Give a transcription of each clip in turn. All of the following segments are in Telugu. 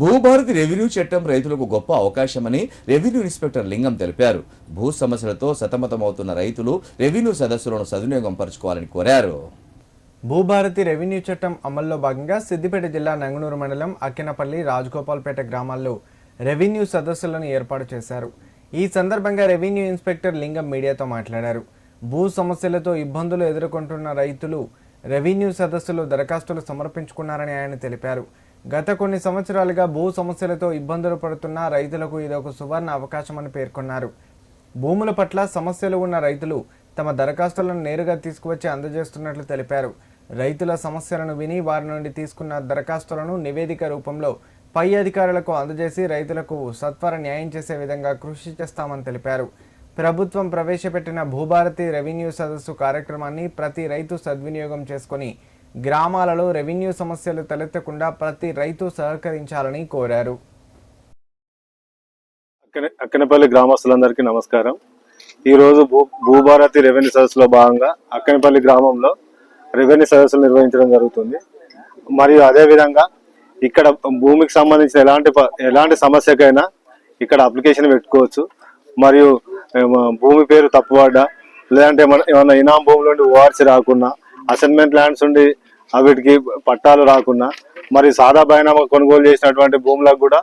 భూభారతి రెవెన్యూ చట్టం రైతులకు గొప్ప అవకాశమని రెవెన్యూ ఇన్స్పెక్టర్ లింగం తెలిపారు. భూ సమస్యలతో సతమతమవుతున్న రైతులు రెవెన్యూ సదస్సులను సద్వినియోగం పరచుకోవాలని కోరారు. భూభారతి రెవెన్యూ చట్టం అమల్లో భాగంగా సిద్దిపేట జిల్లా నంగనూరు మండలం అక్కినపల్లి రాజగోపాల్పేట గ్రామాల్లో రెవెన్యూ సదస్సులను ఏర్పాటు చేశారు. ఈ సందర్భంగా రెవెన్యూ ఇన్స్పెక్టర్ లింగం మీడియాతో మాట్లాడారు. భూ సమస్యలతో ఇబ్బందులు ఎదుర్కొంటున్న రైతులు రెవెన్యూ సదస్సులో దరఖాస్తులు సమర్పించుకున్నారని ఆయన తెలిపారు. గత కొన్ని సంవత్సరాలుగా భూ సమస్యలతో ఇబ్బందులు పడుతున్న రైతులకు ఇదొక సువర్ణ అవకాశమని పేర్కొన్నారు. భూముల పట్ల సమస్యలు ఉన్న రైతులు తమ దరఖాస్తులను నేరుగా తీసుకువచ్చి అందజేస్తున్నట్లు తెలిపారు. రైతుల సమస్యలను విని వారి నుండి తీసుకున్న దరఖాస్తులను నివేదిక రూపంలో పై అధికారులకు అందజేసి రైతులకు సత్వర న్యాయం చేసే విధంగా కృషి చేస్తామని తెలిపారు. ప్రభుత్వం ప్రవేశపెట్టిన భూభారతి రెవెన్యూ సదస్సు కార్యక్రమాన్ని ప్రతి రైతు సద్వినియోగం చేసుకొని గ్రామాలలో రెవెన్యూ సమస్యలు తలెత్తకుండా ప్రతి రైతు సహకరించాలని కోరారు. అక్కనే అక్కనపల్లి గ్రామస్తులందరికీ నమస్కారం. ఈరోజు భూ భూభారతి రెవెన్యూ సదస్సులో భాగంగా అక్కనపల్లి గ్రామంలో రెవెన్యూ సదస్సులు నిర్వహించడం జరుగుతుంది. మరియు అదేవిధంగా ఇక్కడ భూమికి సంబంధించిన ఎలాంటి ప- ఎలాంటి సమస్యకైనా ఇక్కడ అప్లికేషన్ పెట్టుకోవచ్చు. మరియు భూమి పేరు తప్పుపడ్డా లేదంటే ఏమన్నా ఇనాం భూముల నుండి ఓఆర్సీ రాకున్నా అసైన్మెంట్ ల్యాండ్స్ ఉండి వీటికి పట్టాలు రాకుండా మరి సాదా బయనామా కొనుగోలు చేసినటువంటి భూములకు కూడా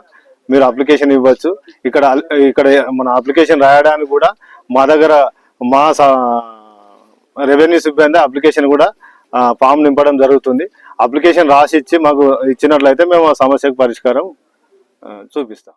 మీరు అప్లికేషన్ ఇవ్వచ్చు. ఇక్కడ ఇక్కడ మన అప్లికేషన్ రాయడానికి కూడా మా దగ్గర మా రెవెన్యూ సిబ్బంది అప్లికేషన్ కూడా ఫామ్ నింపడం జరుగుతుంది. అప్లికేషన్ రాసి ఇచ్చి మాకు ఇచ్చినట్లయితే మేము ఆ సమస్యకు పరిష్కారం చూపిస్తాం.